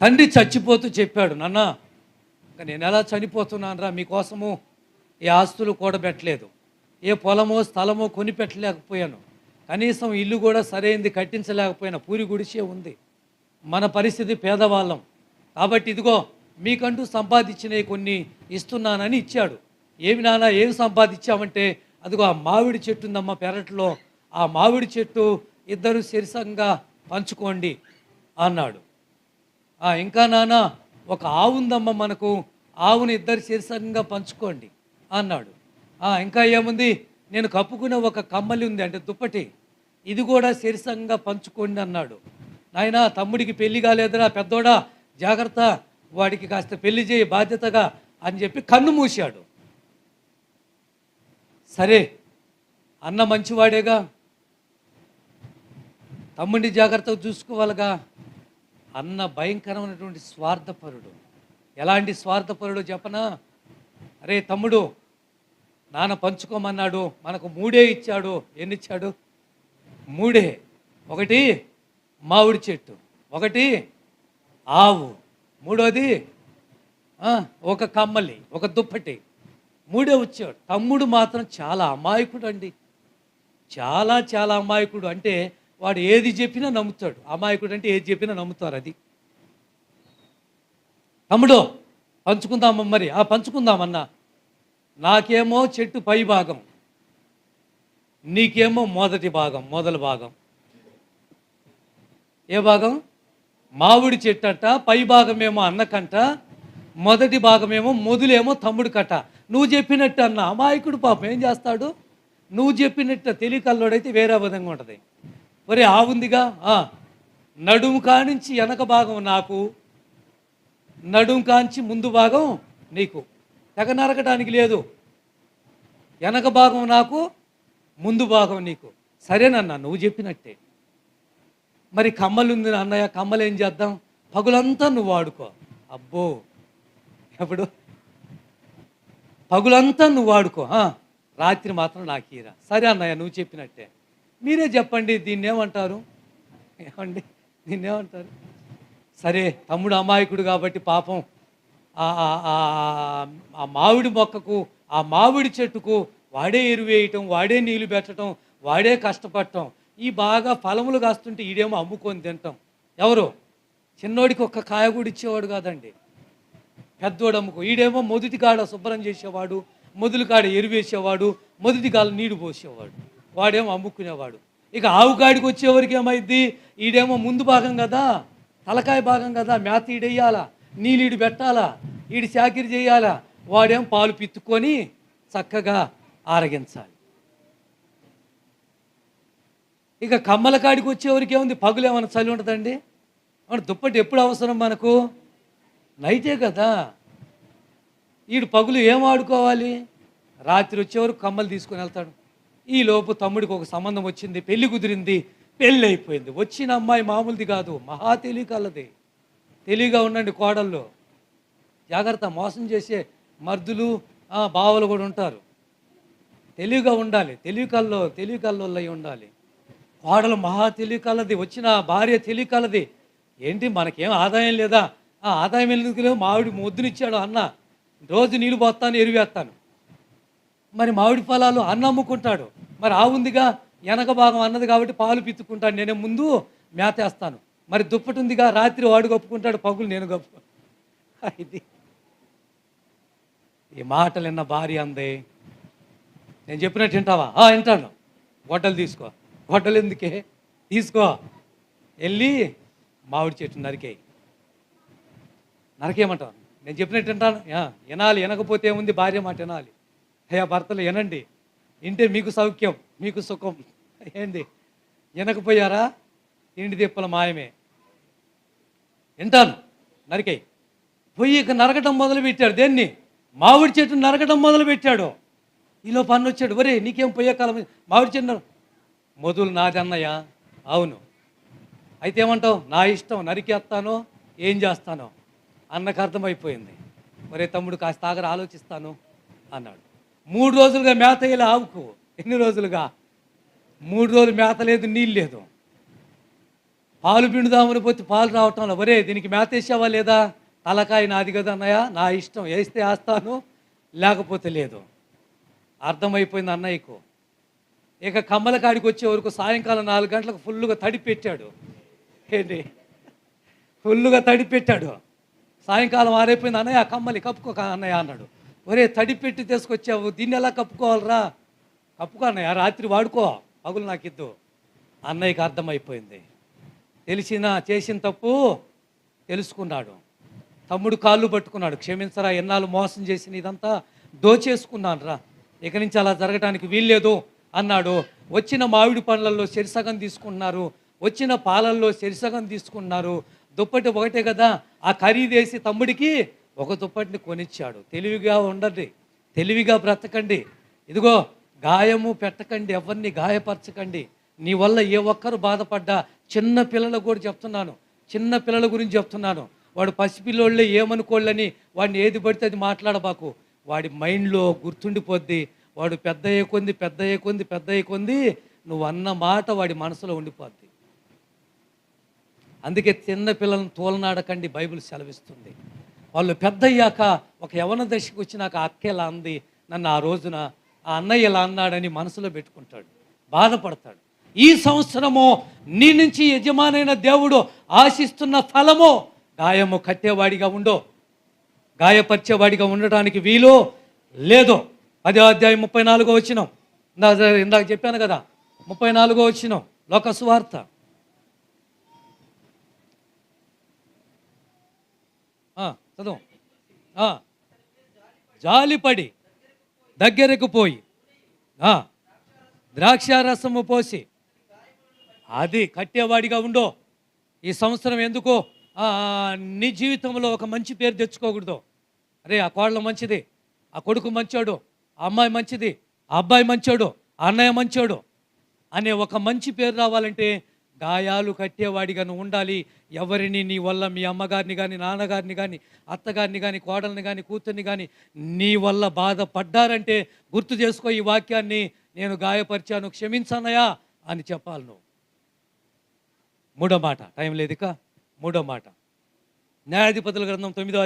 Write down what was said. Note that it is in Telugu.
తండ్రి చచ్చిపోతూ చెప్పాడు నాన్న ఇంకా నేను ఎలా చనిపోతున్నాను రా మీకోసము ఏ ఆస్తులు కూడబెట్టలేదు. ఏ పొలమో స్థలమో కొని పెట్టలేకపోయాను కనీసం ఇల్లు కూడా సరైంది కట్టించలేకపోయినా పూరి గుడిసే ఉంది. మన పరిస్థితి పేదవాళ్ళం. కాబట్టి ఇదిగో మీకంటూ సంపాదించినవి కొన్ని ఇస్తున్నానని ఇచ్చాడు. ఏమి నాన్న ఏమి సంపాదించామంటే అదిగో ఆ మామిడి చెట్టు ఉందమ్మ పెరట్లో. ఆ మామిడి చెట్టు ఇద్దరు శిరసంగా పంచుకోండి అన్నాడు. ఇంకా నాన్న ఒక ఆవు ఉందమ్మ మనకు. ఆవుని ఇద్దరు శీర్షంగా పంచుకోండి అన్నాడు. ఇంకా ఏముంది? నేను కప్పుకునే ఒక కమ్మలి ఉంది అంటే దుప్పటి. ఇది కూడా శీర్షంగా పంచుకోండి అన్నాడు. నాయన తమ్ముడికి పెళ్ళి కాలేదురా పెద్దోడా జాగ్రత్త. వాడికి కాస్త పెళ్ళి చేయి బాధ్యతగా అని చెప్పి కన్ను మూశాడు. సరే అన్న మంచివాడేగా. తమ్ముడిని జాగ్రత్తగా చూసుకోవాలిగా. అన్న భయంకరమైనటువంటి స్వార్థపరుడు. ఎలాంటి స్వార్థపరుడు చెప్పనా? అరే తమ్ముడు నాన్న పంచుకోమన్నాడు మనకు మూడే ఇచ్చాడు ఎన్ని ఇచ్చాడు మూడే. ఒకటి మామిడి చెట్టు ఒకటి ఆవు మూడోది ఒక కమ్మలి ఒక దుప్పటి. మూడే వచ్చాడు. తమ్ముడు మాత్రం చాలా అమాయకుడు అండి చాలా చాలా అమాయకుడు. అంటే వాడు ఏది చెప్పినా నమ్ముతాడు. అమాయకుడు అంటే ఏది చెప్పినా నమ్ముతారు అది. తమ్ముడు పంచుకుందాం మరి. ఆ పంచుకుందామన్నా. నాకేమో చెట్టు పై భాగం. నీకేమో మొదటి భాగం మొదల భాగం. ఏ భాగం? మామిడి చెట్టు అంట పై భాగమేమో అన్నకంట మొదటి భాగమేమో మొదలేమో తమ్ముడు కట్ట నువ్వు చెప్పినట్టు అన్న అమాయకుడు పాపం ఏం చేస్తాడు? నువ్వు చెప్పినట్టు తెలియకల్లోడైతే వేరే విధంగా ఉంటుంది. మరి ఆవుందిగా నడుము కానించి వెనక భాగం నాకు నడుము కాంచి ముందు భాగం నీకు. తెగ నరకడానికి లేదు. వెనక భాగం నాకు ముందు భాగం నీకు. సరేనన్నా నువ్వు చెప్పినట్టే. మరి కమ్మలు ఉంది అన్నయ్య కమ్మలు ఏం చేద్దాం? పగులంతా నువ్వు వాడుకో. అబ్బో. ఎప్పుడు? పగులంతా నువ్వు వాడుకో. రాత్రి మాత్రం నాకు ఈరా. సరే అన్నయ్య నువ్వు చెప్పినట్టే. మీరే చెప్పండి దీన్ని ఏమంటారు? ఏమండి దీన్ని ఏమంటారు? సరే తమ్ముడు అమాయకుడు కాబట్టి పాపం ఆ- మామిడి మొక్కకు ఆ మామిడి చెట్టుకు వాడే ఎరువేయటం వాడే నీళ్ళు పెట్టడం వాడే కష్టపడటం ఈ బాగా ఫలములు కాస్తుంటే ఈడేమో అమ్ముకొని తింటాం. ఎవరు? చిన్నోడికి ఒక్క కాయ కూడా ఇచ్చేవాడు కాదండి. పెద్దోడు అమ్ముకో ఈడేమో మొదటి కాడ శుభ్రం చేసేవాడు మొదలు కాడ ఎరువేసేవాడు మొదటి కాడ నీడు పోసేవాడు. వాడేమో అమ్ముకునేవాడు. ఇక ఆవు కాడికి వచ్చేవరకు ఏమైద్ది? ఈడేమో ముందు భాగం కదా తలకాయ భాగం కదా మేత ఈడెయ్యాలా నీళ్ళీడు పెట్టాలా ఈడు చాకిరి చేయాలా వాడేమో పాలు పిత్తుకొని చక్కగా ఆరగించాలి. ఇక కమ్మల కాడికి వచ్చేవరికి ఏముంది? పగులు ఏమైనా చలి ఉంటుందండి? మన దుప్పటి ఎప్పుడు అవసరం మనకు? నైటే కదా. ఈడు పగులు ఏం ఆడుకోవాలి? రాత్రి వచ్చేవరకు కమ్మలు తీసుకొని వెళ్తాడు. ఈ లోపు తమ్ముడికి ఒక సంబంధం వచ్చింది పెళ్ళి కుదిరింది పెళ్ళి అయిపోయింది. వచ్చిన అమ్మాయి మామూలుది కాదు మహా తెలియకలది తెలివిగా ఉండండి కోడల్లో జాగ్రత్త మోసం చేసే మర్దులు బావలు కూడా ఉంటారు. తెలివిగా ఉండాలి తెలివి తెలివికల్లో తెలివి ఉండాలి. కోడలు మహా తెలివికలది వచ్చిన భార్య తెలియకలది ఏంటి మనకేం ఆదాయం లేదా? ఆ ఆదాయం ఎందుకు లేవు? మామిడి ముద్దునిచ్చాడు అన్న. రోజు నీళ్ళు పోస్తాను ఎరువేస్తాను. మరి మామిడి ఫలాలు అన్న అమ్ముకుంటాడు. మరి ఆవుందిగా ఉందిగా వెనక భాగం అన్నది కాబట్టి పాలు పిత్తుకుంటాడు నేనే ముందు మేతేస్తాను. మరి దుప్పటి ఉందిగా రాత్రి వాడు కప్పుకుంటాడు పగులు నేను కప్పు. ఇది. ఈ మాటలు విన్న భార్య అంది నేను చెప్పినట్టు వింటావా? "ఆ, వింటాను. గొడ్డలు తీసుకో. గొడ్డలు ఎందుకే? తీసుకో. వెళ్ళి మామిడి చెట్టు నరికేయి. నరకేయమంటావు? నేను చెప్పినట్టు వింటాను. వినాలి. వినకపోతే ఏముంది? భార్య మాట వినాలి. అయ్యా భర్తలు వినండి. ఇంటే మీకు సౌఖ్యం మీకు సుఖం. ఏంది? వినకపోయారా? ఇంటి దిప్పల మాయమే. వింటాను. నరికై పోయి ఇక నరకటం మొదలుపెట్టాడు. దేన్ని? మామిడి చెట్టు నరకటం మొదలుపెట్టాడు. ఈలో పన్ను వచ్చాడు ఒరే నీకేం పోయే కాలం మామిడి చెట్టు మొదలు నాది అన్నయ్య అవును. అయితే ఏమంటావు? నా ఇష్టం. నరికేస్తానో ఏం చేస్తానో? అన్నకు అర్థమైపోయింది. ఒరే తమ్ముడు కాస్త ఆగర ఆలోచిస్తాను అన్నాడు. మూడు రోజులుగా మేత వేయలే ఆవుకు. ఎన్ని రోజులుగా? మూడు రోజులు మేత లేదు నీళ్ళు లేదు. పాలు పిండుదామని పోతే పాలు రావటం ఒరే దీనికి మేతేసావా లేదా? తలకాయ నాది కదా అన్నయ్య నా ఇష్టం వేస్తే వేస్తాను. లేకపోతే లేదు. అర్థమైపోయింది అన్నయ్యకు. ఇక కమ్మల కాడికి వచ్చే వరకు సాయంకాలం నాలుగు గంటలకు ఫుల్గా తడి పెట్టాడు ఏంటి? ఫుల్గా తడి పెట్టాడు సాయంకాలం ఆరైపోయింది అన్నయ్య ఆ కమ్మలి కప్పుకో అన్నయ్య అన్నాడు. ఒరే తడి పెట్టి తీసుకొచ్చావు దీన్ని ఎలా కప్పుకోవాలరా? కప్పుకో అన్నయ్య రాత్రి వాడుకో పగులు నాకిద్దు. అన్నయ్యకి అర్థమైపోయింది. తెలిసిన చేసిన తప్పు తెలుసుకున్నాడు. తమ్ముడు కాళ్ళు పట్టుకున్నాడు. క్షమించరా ఎన్నాళ్ళు మోసం చేసిన ఇదంతా దోచేసుకున్నాను రా ఇక నుంచి అలా జరగటానికి వీల్లేదు అన్నాడు. వచ్చిన మామిడి పండ్లలో చెరిసగం తీసుకుంటున్నారు. వచ్చిన పాలల్లో చెరిసగం తీసుకున్నారు దుప్పటి ఒకటే కదా ఆ ఖరీదేసి తమ్ముడికి ఒక దుప్పటిని కొనిచ్చాడు. తెలివిగా ఉండండి తెలివిగా బ్రతకండి. ఇదిగో గాయము పెట్టకండి ఎవరిని గాయపరచకండి. నీ వల్ల ఏ ఒక్కరు బాధపడ్డా చిన్న పిల్లలు కూడా చెప్తున్నాను చిన్న పిల్లల గురించి చెప్తున్నాను. వాడు పసిపిల్లోళ్ళే ఏమనుకోళ్ళని వాడిని ఏది పడితే అది మాట్లాడబాకు. వాడి మైండ్లో గుర్తుండిపోద్ది. వాడు పెద్ద కొంది పెద్ద కొంది పెద్ద కొంది నువ్వు అన్న మాట వాడి మనసులో ఉండిపోద్ది. అందుకే చిన్న పిల్లలను తోలనాడకండి బైబిల్ సెలవిస్తుంది. వాళ్ళు పెద్ద అయ్యాక ఒక యవన దశకు వచ్చినాక నాకు అక్క ఇలా అంది? నన్ను ఆ రోజున ఆ అన్నయ్య ఇలా అన్నాడని మనసులో పెట్టుకుంటాడు. బాధపడతాడు. ఈ సంవత్సరము నీ నుంచి యజమానైన దేవుడు ఆశిస్తున్న ఫలము గాయము కట్టేవాడిగా ఉండో. గాయపరిచేవాడిగా ఉండటానికి వీలు లేదు. పదో అధ్యాయం ముప్పై నాలుగో వచ్చినాం ఇందాక ఇందాక చెప్పాను కదా. ముప్పై నాలుగో వచ్చినాం లోక సువార్త ఆ, చదువు. జాలిపడి దగ్గరకు పోయి ద్రాక్షారసము పోసి అది కట్టేవాడిగా ఉండో. ఈ సంవత్సరం ఎందుకో? నీ జీవితంలో ఒక మంచి పేరు తెచ్చుకోకూడదు. అరే ఆ కోడలు మంచిది ఆ కొడుకు మంచోడు ఆ అమ్మాయి మంచిది ఆ అబ్బాయి మంచోడు ఆ అన్నయ్య మంచోడు అనే ఒక మంచి పేరు రావాలంటే గాయాలు కట్టేవాడిగా నువ్వు ఉండాలి. ఎవరిని నీ వల్ల మీ అమ్మగారిని కానీ నాన్నగారిని కానీ అత్తగారిని కానీ కోడల్ని కానీ కూతుర్ని కానీ నీ వల్ల బాధపడ్డారంటే గుర్తు చేసుకో ఈ వాక్యాన్ని. నేను గాయపరిచాను క్షమించనయా అని చెప్పాలి నువ్వు. మూడో మాట. టైం లేదుక? మూడో మాట. న్యాయాధిపతుల గ్రంథం తొమ్మిదో